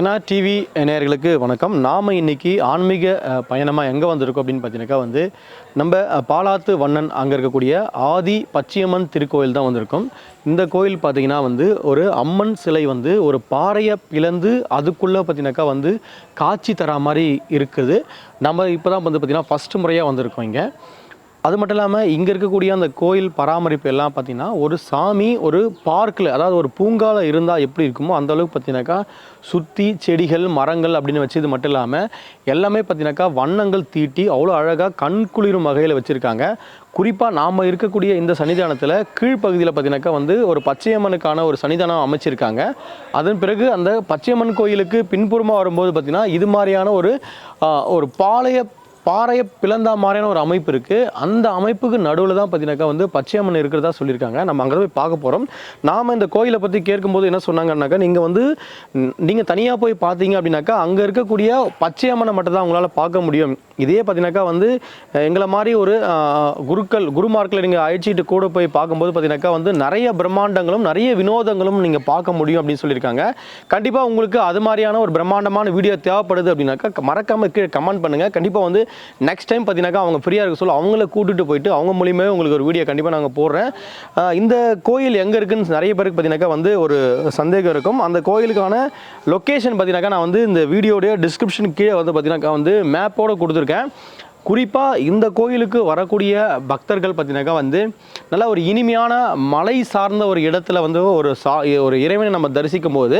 ஏன்னா டிவி நேயர்களுக்கு வணக்கம். நாம் இன்னைக்கு ஆன்மீக பயணமாக எங்கே வந்திருக்கோம் அப்படின்னு பார்த்தீங்கன்னாக்கா வந்து நம்ம பாலாத்து வண்ணன் அங்கே இருக்கக்கூடிய ஆதி பச்சியம்மன் திருக்கோயில் தான் வந்திருக்கோம். இந்த கோயில் பார்த்தீங்கன்னா வந்து ஒரு அம்மன் சிலை வந்து ஒரு பாறையை பிளந்து அதுக்குள்ளே பார்த்தீங்கன்னாக்கா வந்து காட்சி தரா மாதிரி இருக்குது. நம்ம இப்போ தான் வந்து பார்த்திங்கன்னா ஃபஸ்ட்டு முறையாக வந்திருக்கோம் இங்கே. அது மட்டும் இல்லாமல் இங்கே இருக்கக்கூடிய அந்த கோயில் பராமரிப்பு எல்லாம் பார்த்திங்கன்னா ஒரு சாமி ஒரு பார்க்கில் அதாவது ஒரு பூங்காவில் இருந்தால் எப்படி இருக்குமோ அந்த அளவுக்கு பார்த்தீங்கன்னாக்கா சுற்றி செடிகள் மரங்கள் அப்படின்னு வச்சது மட்டும் இல்லாமல் எல்லாமே பார்த்தீங்கன்னாக்கா வண்ணங்கள் தீட்டி அவ்வளோ அழகாக கண் குளிரும் வகையில் வச்சுருக்காங்க. குறிப்பாக நாம் இருக்கக்கூடிய இந்த சன்னிதானத்தில் கீழ்ப்பகுதியில் பார்த்தீங்கன்னாக்கா வந்து ஒரு பச்சையம்மனுக்கான ஒரு சன்னிதானம் அமைச்சிருக்காங்க. அதன் பிறகு அந்த பச்சையம்மன் கோயிலுக்கு பின்புறமாக வரும்போது பார்த்திங்கன்னா இது மாதிரியான ஒரு ஒரு பாளைய பாறையை பிளந்தா மாதிரியான ஒரு அமைப்பு இருக்குது அந்த அமைப்புக்கு நடுவில் தான் பார்த்தீங்கன்னாக்கா வந்து பச்சையம்மன் இருக்கிறதா சொல்லியிருக்காங்க. நம்ம அங்கே போய் பார்க்க போகிறோம் நாம் இந்த கோயிலை பற்றி கேட்கும்போது என்ன சொன்னாங்கன்னாக்கா நீங்கள் வந்து நீங்கள் தனியாக போய் பார்த்தீங்க அப்படின்னாக்கா அங்கே இருக்கக்கூடிய பச்சையம்மனை மட்டும் தான் உங்களால் பார்க்க முடியும். இதே பார்த்தீங்கன்னாக்கா வந்து எங்களை மாதிரி ஒரு குருக்கள் குருமார்களை நீங்கள் அழைச்சிட்டு கூட போய் பார்க்கும்போது பார்த்தீங்கன்னாக்கா வந்து நிறைய பிரம்மாண்டங்களும் நிறைய வினோதங்களும் நீங்கள் பார்க்க முடியும் அப்படின்னு சொல்லியிருக்காங்க. கண்டிப்பாக உங்களுக்கு அது மாதிரியான ஒரு பிரம்மாண்டமான வீடியோ தேவைப்படுது அப்படின்னாக்கா மறக்காமல் கீழே கமெண்ட் பண்ணுங்கள் கண்டிப்பாக வந்து நெக்ஸ்ட் டைம் பார்த்தீங்கன்னாக்கா அவங்க ஃப்ரீயாக இருக்க சொல்ல அவங்கள கூட்டிகிட்டு போயிட்டு அவங்க மூலியமாகவே உங்களுக்கு ஒரு வீடியோ கண்டிப்பாக நாங்கள் போடுறேன். இந்த கோயில் எங்கே இருக்குன்னு நிறைய பேருக்கு பார்த்தீங்கன்னாக்கா வந்து ஒரு சந்தேகம் இருக்கும். அந்த கோயிலுக்கான லொக்கேஷன் பார்த்தீங்கன்னாக்கா நான் வந்து இந்த வீடியோடைய டிஸ்கிரிப்ஷன் கீழே வந்து பார்த்தீங்கன்னாக்கா வந்து மேப்போடு கொடுத்துருக்கேன். குறிப்பாக இந்த கோயிலுக்கு வரக்கூடிய பக்தர்கள் பார்த்தீங்கன்னாக்கா வந்து நல்ல ஒரு இனிமையான மலை சார்ந்த ஒரு இடத்துல வந்து ஒரு சா ஒரு இறைவனை நம்ம தரிசிக்கும் போது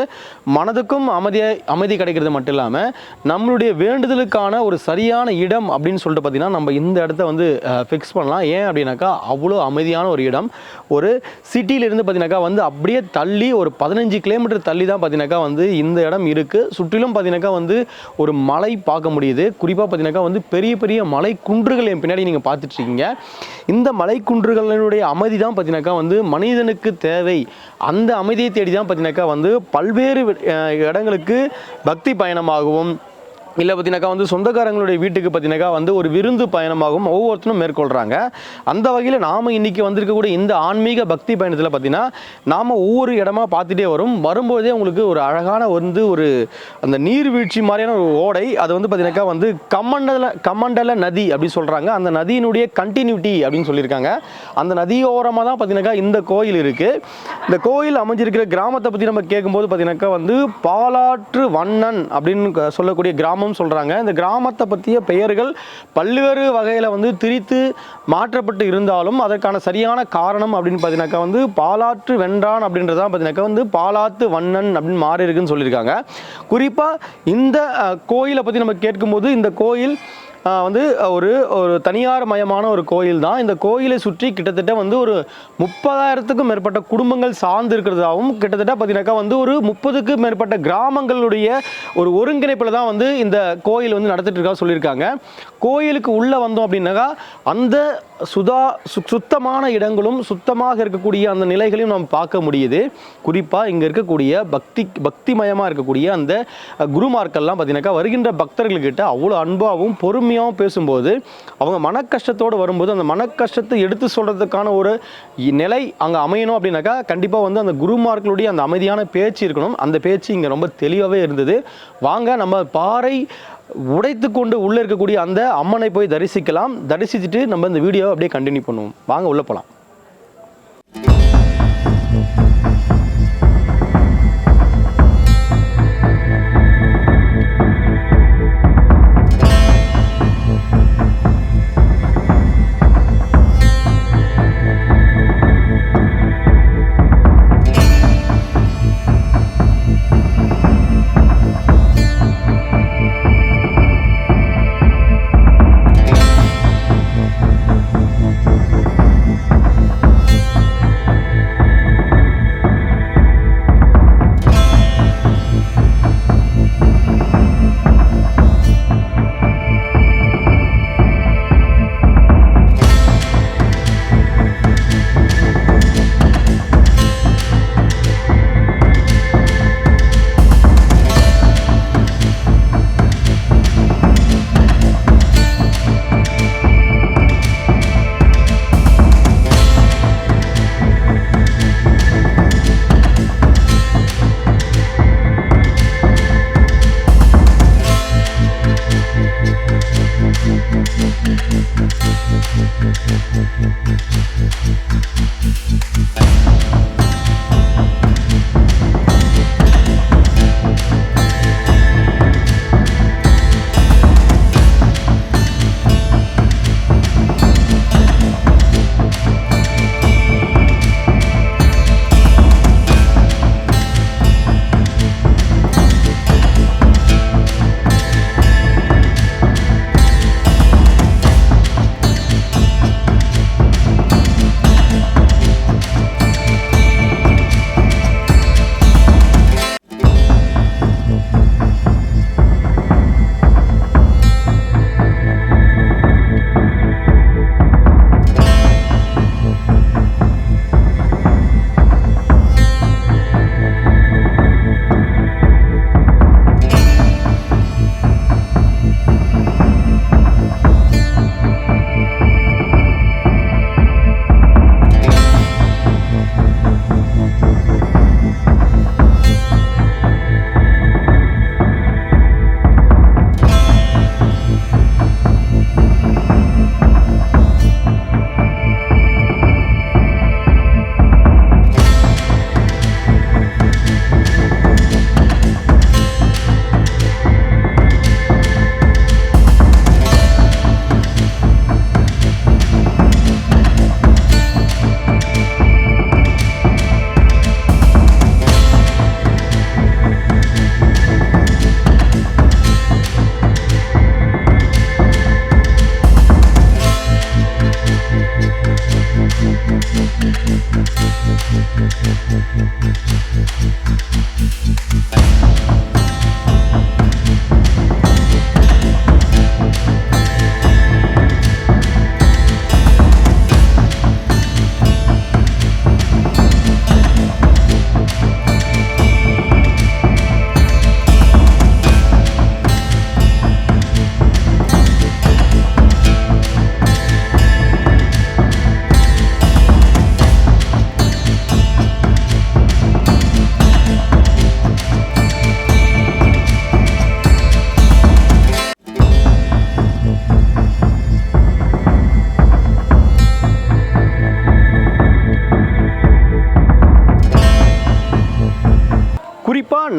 மனதுக்கும் அமைதியை அமைதி கிடைக்கிறது மட்டும் இல்லாமல் நம்மளுடைய வேண்டுதலுக்கான ஒரு சரியான இடம் அப்படின்னு சொல்லிட்டு பார்த்தீங்கன்னா நம்ம இந்த இடத்த வந்து ஃபிக்ஸ் பண்ணலாம். ஏன் அப்படின்னாக்கா அவ்வளோ அமைதியான ஒரு இடம். ஒரு சிட்டியிலிருந்து பார்த்தீங்கன்னாக்கா வந்து அப்படியே தள்ளி ஒரு பதினஞ்சு கிலோமீட்டர் தள்ளி தான் பார்த்தீங்கன்னாக்கா வந்து இந்த இடம் இருக்குது சுற்றிலும் பார்த்தீங்கன்னாக்கா வந்து ஒரு மலை பார்க்க முடியுது. குறிப்பாக பார்த்தீங்கன்னாக்கா வந்து பெரிய பெரிய மலை குன்றுகள் என் பின்னாடி நீங்கள் பார்த்துட்டு இருக்கீங்க இந்த மலை குன்றுகளினுடைய அமைதி தான் பார்த்தீங்கன்னாக்கா வந்து மனிதனுக்கு தேவை. அந்த அமைதியை தேடி தான் பார்த்தீங்கன்னாக்கா வந்து பல்வேறு இடங்களுக்கு பக்தி பயணமாகவும் இல்லை பார்த்தீங்கன்னாக்கா வந்து சொந்தக்காரங்களுடைய வீட்டுக்கு பார்த்தீங்கன்னாக்கா வந்து ஒரு விருந்து பயணமாகவும் ஒவ்வொருத்தரும் மேற்கொள்கிறாங்க அந்த வகையில் நாம் இன்றைக்கி வந்திருக்கக்கூடிய இந்த ஆன்மீக பக்தி பயணத்தில் பார்த்தீங்கன்னா நாம் ஒவ்வொரு இடமா பார்த்துட்டே வரும். வரும்போதே உங்களுக்கு ஒரு அழகான வந்து ஒரு அந்த நீர்வீழ்ச்சி மாதிரியான ஒரு ஓடை அது வந்து பார்த்தீங்கன்னாக்கா வந்து கமண்டல கம்மண்டல நதி அப்படின்னு சொல்கிறாங்க அந்த நதியினுடைய கண்டினியூட்டி அப்படின்னு சொல்லியிருக்காங்க. அந்த நதியோரமாக தான் பார்த்தீங்கன்னாக்கா இந்த கோயில் இருக்குது இந்த கோயில் அமைஞ்சிருக்கிற கிராமத்தை பற்றி நம்ம கேட்கும்போது பார்த்தீங்கன்னாக்கா வந்து பாலாற்று வண்ணன் அப்படின்னு சொல்லக்கூடிய கிராமம் சொல்கிறாங்க இந்த கிராமத்தை பற்றிய பெயர்கள் பல்வேறு வகையில் வந்து திரித்து மாற்றப்பட்டு இருந்தாலும் அதற்கான சரியான காரணம் அப்படின்னு பார்த்தீங்கன்னாக்கா வந்து பாலாற்று வென்றான் அப்படின்றதான் பார்த்தீங்கன்னாக்கா வந்து பாலாத்து வண்ணன் அப்படின்னு மாறி இருக்குன்னு சொல்லியிருக்காங்க. குறிப்பாக இந்த கோயிலை பற்றி நம்ம கேட்கும்போது இந்த கோயில் வந்து ஒரு ஒரு தனியார் மயமான ஒரு கோயில் தான். இந்த கோயிலை சுற்றி கிட்டத்தட்ட வந்து ஒரு முப்பதாயிரத்துக்கும் மேற்பட்ட குடும்பங்கள் சார்ந்து இருக்கிறதாகவும் கிட்டத்தட்ட பார்த்தீங்கன்னாக்கா வந்து ஒரு முப்பதுக்கும் மேற்பட்ட கிராமங்களுடைய ஒரு ஒருங்கிணைப்பில் தான் வந்து இந்த கோயில் வந்து நடத்திட்டு இருக்கா சொல்லியிருக்காங்க. கோயிலுக்கு உள்ளே வந்தோம் அப்படின்னாக்கா அந்த சுதா சு சுத்தமான இடங்களும் சுத்தமாக இருக்கக்கூடிய அந்த நிலைகளையும் நம்ம பார்க்க முடியுது. குறிப்பாக இங்கே இருக்கக்கூடிய பக்தி பக்திமயமாக இருக்கக்கூடிய அந்த குருமார்கள்லாம் பார்த்தீங்கன்னாக்கா வருகின்ற பக்தர்கள்கிட்ட அவ்வளோ அன்பாகவும் பொறுமையாகவும் பேசும்போது அவங்க மன கஷ்டத்தோடு வரும்போது அந்த மன கஷ்டத்தை எடுத்து சொல்கிறதுக்கான ஒரு நிலை அங்கே அமையணும் அப்படின்னாக்கா கண்டிப்பாக வந்து அந்த குருமார்களுடைய அந்த அமைதியான பேச்சு இருக்கணும். அந்த பேச்சு இங்கே ரொம்ப தெளிவாகவே இருந்தது. வாங்க நம்ம பாறை உடைத்து கொண்டு உள்ளே இருக்கக்கூடிய அந்த அம்மனை போய் தரிசிக்கலாம். தரிசிச்சுட்டு நம்ம இந்த வீடியோவை அப்படியே கண்டினியூ பண்ணுவோம். வாங்க உள்ளே போகலாம்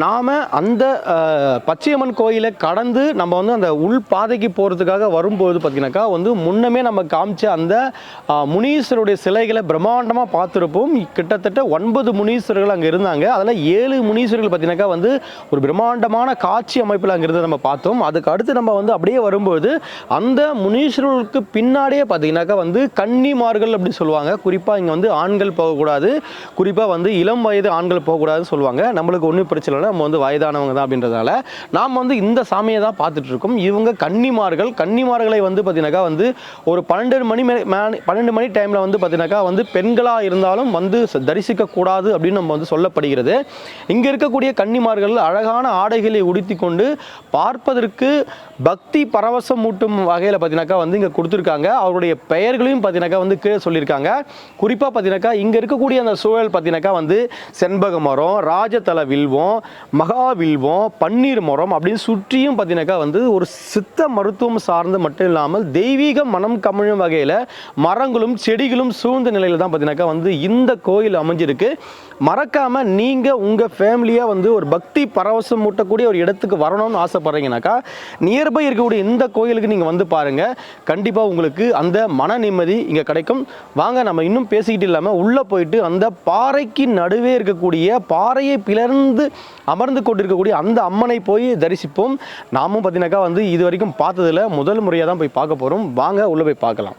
நாம் அந்த பச்சையம்மன் கோயிலை கடந்து நம்ம வந்து அந்த உள் பாதைக்கு போகிறதுக்காக வரும்போது பார்த்தீங்கன்னாக்கா வந்து முன்னமே நம்ம காமிச்ச அந்த முனீஸ்வருடைய சிலைகளை பிரம்மாண்டமாக பார்த்துருப்போம். கிட்டத்தட்ட ஒன்பது முனீஸ்வரர்கள் அங்கே இருந்தாங்க. அதில் ஏழு முனீஸ்வரர்கள் பார்த்தீங்கன்னாக்கா வந்து ஒரு பிரம்மாண்டமான காட்சி அமைப்பில் அங்கே இருந்து நம்ம பார்த்தோம். அதுக்கு அடுத்து நம்ம வந்து அப்படியே வரும்போது அந்த முனீஸ்வரர்களுக்கு பின்னாடியே பார்த்தீங்கன்னாக்கா வந்து கன்னிமார்கள் அப்படி சொல்லுவாங்க. குறிப்பாக இங்கே வந்து ஆண்கள் போகக்கூடாது. குறிப்பாக வந்து இளம் வயது ஆண்கள் போகக்கூடாதுன்னு சொல்லுவாங்க. நம்மளுக்கு ஒன்றும் பிரச்சனை இல்லை. நம்ம வந்து வயதானவங்க தான் அப்படின்றதால நாம் வந்து இந்த சாமியை தான் பார்த்துட்டு இருக்கோம். இவங்க கன்னிமார்கள் கன்னிமார்களை வந்து பார்த்தீங்கன்னாக்கா வந்து ஒரு பன்னெண்டு மணி மே- பன்னெண்டு மணி டைமில் வந்து பார்த்தீங்கன்னாக்கா வந்து பெண்களாக இருந்தாலும் வந்து தரிசிக்கக்கூடாது அப்படின்னு நம்ம வந்து சொல்லப்படுகிறது. இங்கே இருக்கக்கூடிய கன்னிமார்கள் அழகான ஆடைகளை உடுத்தி கொண்டு பார்ப்பதற்கு பக்தி பரவசம் மூட்டும் வகையில் பார்த்தீங்கன்னாக்கா வந்து இங்கே கொடுத்துருக்காங்க. அவருடைய பெயர்களையும் பார்த்தீங்கன்னாக்கா வந்து கீழே சொல்லியிருக்காங்க. குறிப்பாக பார்த்தீங்கன்னாக்கா இங்கே இருக்கக்கூடிய அந்த சூழல் பார்த்தீங்கன்னாக்கா வந்து செண்பக மரம் ராஜதல வில்வம் மகா வில்வம் பன்னீர் மரம் அப்படின்னு சுற்றியும் பார்த்தீங்கன்னாக்கா வந்து ஒரு சித்த மருத்துவம் சார்ந்து மட்டும் இல்லாமல் தெய்வீக மனம் கமிழும் வகையில் மரங்களும் செடிகளும் சூழ்ந்த நிலையில் தான் பார்த்தீங்கன்னாக்கா வந்து இந்த கோயில் அமைஞ்சிருக்கு. மறக்காமல் நீங்கள் உங்கள் ஃபேமிலியாக வந்து ஒரு பக்தி பரவசம் மூட்டக்கூடிய ஒரு இடத்துக்கு வரணும்னு ஆசைப்பட்றீங்கனாக்கா நியர்பை இருக்கக்கூடிய இந்த கோயிலுக்கு நீங்கள் வந்து பாருங்கள் கண்டிப்பாக உங்களுக்கு அந்த மன நிம்மதி இங்கே கிடைக்கும். வாங்க நம்ம இன்னும் பேசிக்கிட்டு இல்லாமல் உள்ளே போயிட்டு அந்த பாறைக்கு நடுவே இருக்கக்கூடிய பாறையை பிளர்ந்து அமர்ந்து கொண்டிருக்கக்கூடிய அந்த அம்மனை போய் தரிசிப்போம். நாமும் பார்த்தீங்கன்னாக்கா வந்து இது வரைக்கும் பார்த்ததில் முதல் முறையாக தான் போய் பார்க்க போகிறோம் வாங்க உள்ளே போய் பார்க்கலாம்.